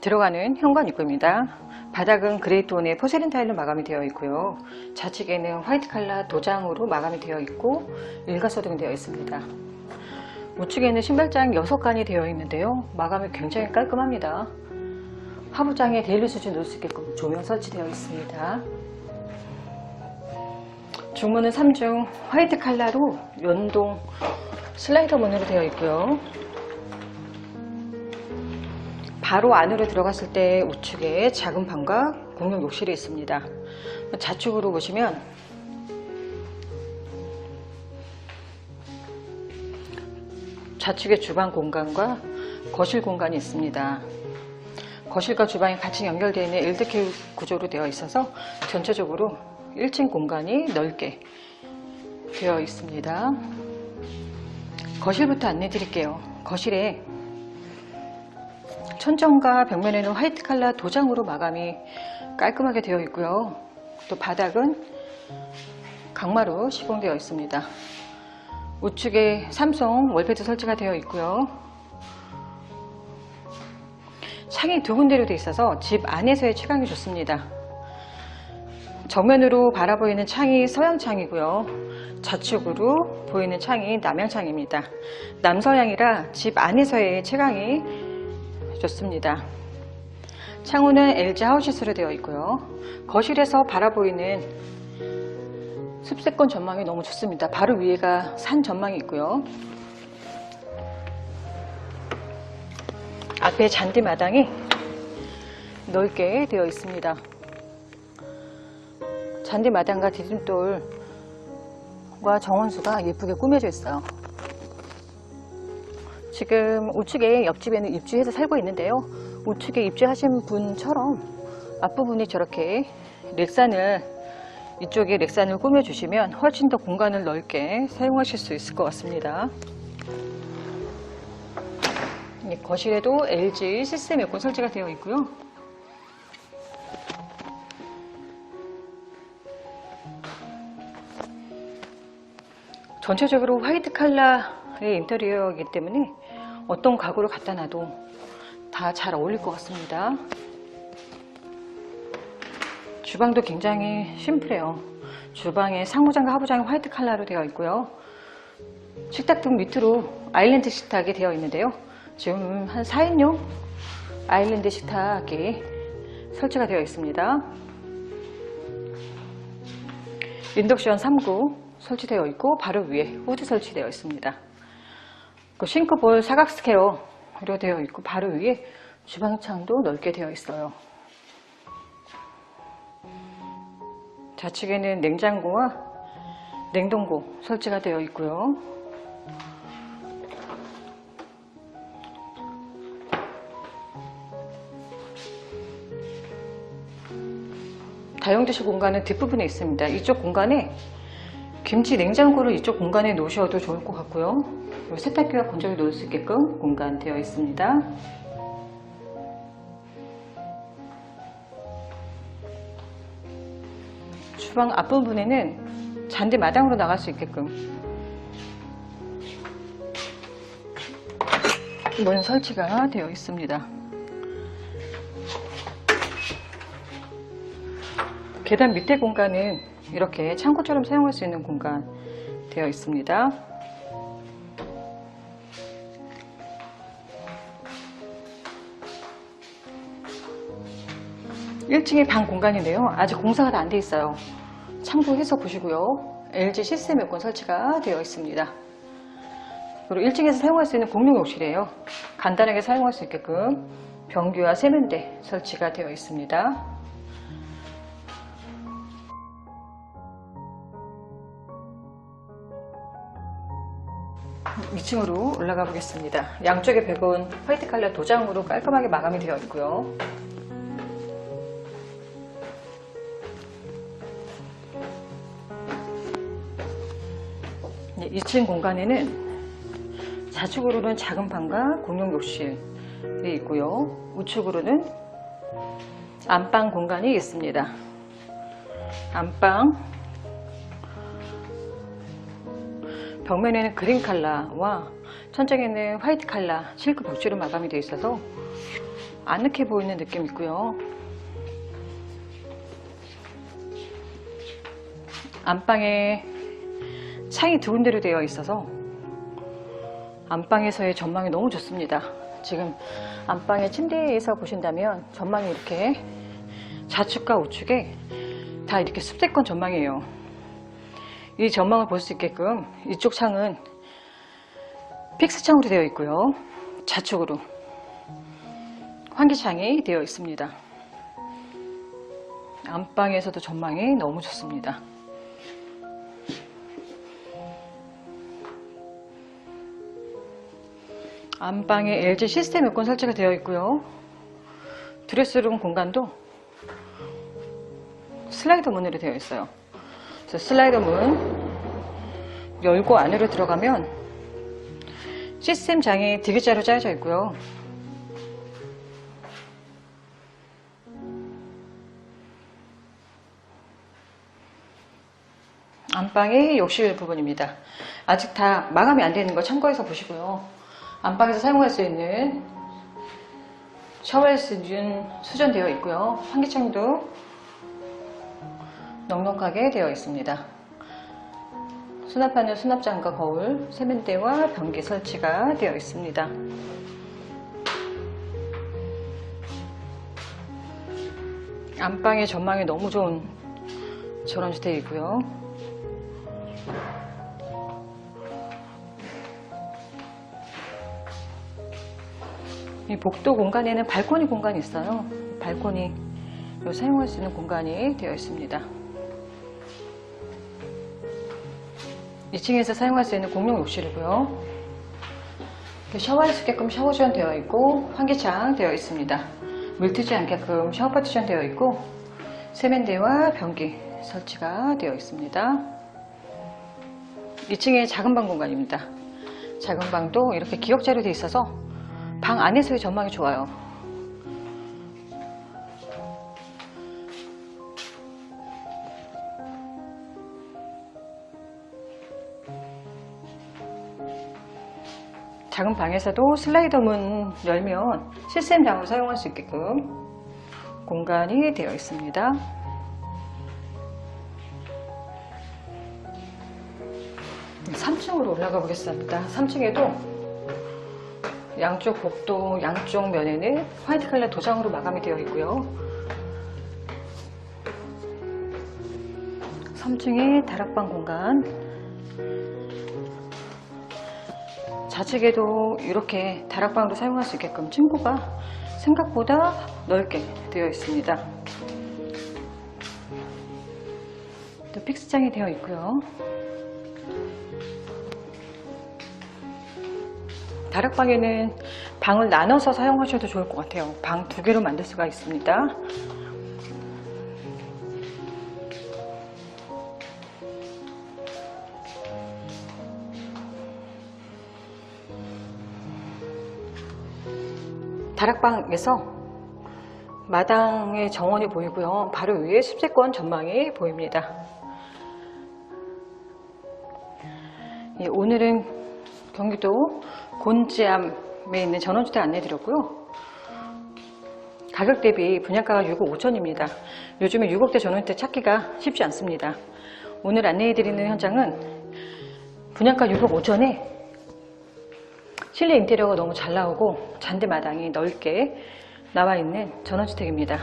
들어가는 현관 입구입니다. 바닥은 그레이 톤의 포세린 타일로 마감이 되어 있고요. 좌측에는 화이트 칼라 도장으로 마감이 되어 있고 일가소등이 되어 있습니다. 우측에는 신발장 6칸이 되어 있는데요. 마감이 굉장히 깔끔합니다. 하부장에 데일리 수준 놓을 수 있게끔 조명 설치되어 있습니다. 주문은 3중 화이트 칼라로 연동 슬라이더 문으로 되어 있고요. 바로 안으로 들어갔을 때 우측에 작은 방과 공용 욕실이 있습니다. 좌측으로 보시면 좌측에 주방 공간과 거실 공간이 있습니다. 거실과 주방이 같이 연결되어 있는 LDK 구조로 되어 있어서 전체적으로 1층 공간이 넓게 되어 있습니다. 거실부터 안내 드릴게요. 거실에 천정과 벽면에는 화이트 칼라 도장으로 마감이 깔끔하게 되어 있고요. 또 바닥은 강마루 시공되어 있습니다. 우측에 삼성 월패드 설치가 되어 있고요. 창이 두 군데로 되어 있어서 집 안에서의 채광이 좋습니다. 정면으로 바라보이는 창이 서양창이고요. 좌측으로 보이는 창이 남양창입니다. 남서양이라 집 안에서의 채광이 좋습니다. 창호는 LG 하우시스로 되어 있고요. 거실에서 바라보이는 숲세권 전망이 너무 좋습니다. 바로 위에가 산 전망이 있고요. 앞에 잔디 마당이 넓게 되어 있습니다. 잔디 마당과 디딤돌과 정원수가 예쁘게 꾸며져 있어요. 지금 우측에 옆집에는 입주해서 살고 있는데요. 우측에 입주하신 분처럼 앞부분이 저렇게 렉산을 이쪽에 렉산을 꾸며주시면 훨씬 더 공간을 넓게 사용하실 수 있을 것 같습니다. 이 거실에도 LG 시스템 에어컨 설치가 되어 있고요. 전체적으로 화이트 컬러의 인테리어이기 때문에 어떤 가구를 갖다 놔도 다 잘 어울릴 것 같습니다. 주방도 굉장히 심플해요. 주방에 상부장과 하부장이 화이트 컬러로 되어 있고요. 식탁등 밑으로 아일랜드 식탁이 되어 있는데요. 지금 한 4인용 아일랜드 식탁이 설치가 되어 있습니다. 인덕션 3구 설치되어 있고 바로 위에 후드 설치되어 있습니다. 그 싱크볼 사각 스퀘어로 되어 있고 바로 위에 주방창도 넓게 되어 있어요. 좌측에는 냉장고와 냉동고 설치가 되어 있고요. 다용도실 공간은 뒷부분에 있습니다. 이쪽 공간에 김치 냉장고를 이쪽 공간에 놓으셔도 좋을 것 같고요. 세탁기와 건조기 놓을 수 있게끔 공간 되어 있습니다. 주방 앞부분에는 잔디 마당으로 나갈 수 있게끔 문 설치가 되어 있습니다. 계단 밑에 공간은 이렇게 창고처럼 사용할 수 있는 공간 되어 있습니다. (1층에) 방 공간인데요. 아직 공사가 다 안 돼 있어요. 참고해서 보시고요. LG 시스템 에어컨 설치가 되어 있습니다. 그리고 1층에서 사용할 수 있는 공용 욕실이에요. 간단하게 사용할 수 있게끔 변기와 세면대 설치가 되어 있습니다 2층으로 올라가 보겠습니다. 양쪽의 벽은 화이트 칼라 도장으로 깔끔하게 마감이 되어 있고요. 네, 2층 공간에는 좌측으로는 작은 방과 공용 욕실이 있고요. 우측으로는 안방 공간이 있습니다. 안방 벽면에는 그린 칼라와 천장에는 화이트 칼라 실크 벽지로 마감이 되어 있어서 아늑해 보이는 느낌 있고요. 안방에 창이 두 군데로 되어 있어서 안방에서의 전망이 너무 좋습니다. 지금 안방의 침대에서 보신다면 전망이 이렇게 좌측과 우측에 다 이렇게 숲대권 전망이에요. 이 전망을 볼 수 있게끔 이쪽 창은 픽스 창으로 되어 있고요. 좌측으로 환기창이 되어 있습니다. 안방에서도 전망이 너무 좋습니다. 안방에 LG 시스템 에어컨 설치가 되어 있고요. 드레스룸 공간도 슬라이더 문으로 되어 있어요. 슬라이더 문 열고 안으로 들어가면 시스템 장이 디귿자로 짜여져 있고요. 안방의 욕실 부분입니다. 아직 다 마감이 안 되는 거 참고해서 보시고요. 안방에서 사용할 수 있는 샤워헬스 윤 수전되어 있고요. 환기창도 넉넉하게 되어 있습니다. 수납하는 수납장과 거울, 세면대와 변기 설치가 되어 있습니다. 안방의 전망이 너무 좋은 전원주택이고요. 이 복도 공간에는 발코니 공간이 있어요. 발코니 사용할 수 있는 공간이 되어 있습니다. 2층에서 사용할 수 있는 공용 욕실이고요. 샤워할 수 있게끔 샤워 지원 되어 있고 환기창 되어 있습니다. 물 트지 않게끔 샤워 파티션 되어 있고 세면대와 변기 설치가 되어 있습니다. 2층에 작은 방 공간입니다. 작은 방도 이렇게 기역자로 되어 있어서 방 안에서의 전망이 좋아요. 작은 방에서도 슬라이더 문 열면 시스템 장으로 사용할 수 있게끔 공간이 되어 있습니다. 삼층으로 올라가 보겠습니다. 3층에도 양쪽 복도 양쪽 면에는 화이트 컬러 도장으로 마감이 되어 있고요. 3층의 다락방 공간 좌측에도 이렇게 다락방으로 사용할 수 있게끔 층고가 생각보다 넓게 되어 있습니다. 또 픽스장이 되어 있고요. 다락방에는 방을 나눠서 사용하셔도 좋을 것 같아요. 방 두 개로 만들 수가 있습니다. 다락방에서 마당의 정원이 보이고요. 바로 위에 습세권 전망이 보입니다. 예, 오늘은 경기도 곤지암에 있는 전원주택 안내드렸고요. 가격 대비 분양가가 6억 5천입니다. 요즘에 6억대 전원주택 찾기가 쉽지 않습니다. 오늘 안내해드리는 현장은 분양가 6억 5천에 실내 인테리어가 너무 잘 나오고 잔디 마당이 넓게 나와 있는 전원주택입니다.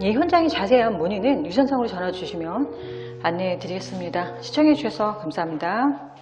이 현장의 자세한 문의는 유선상으로 전화 주시면 안내해 드리겠습니다. 시청해 주셔서 감사합니다.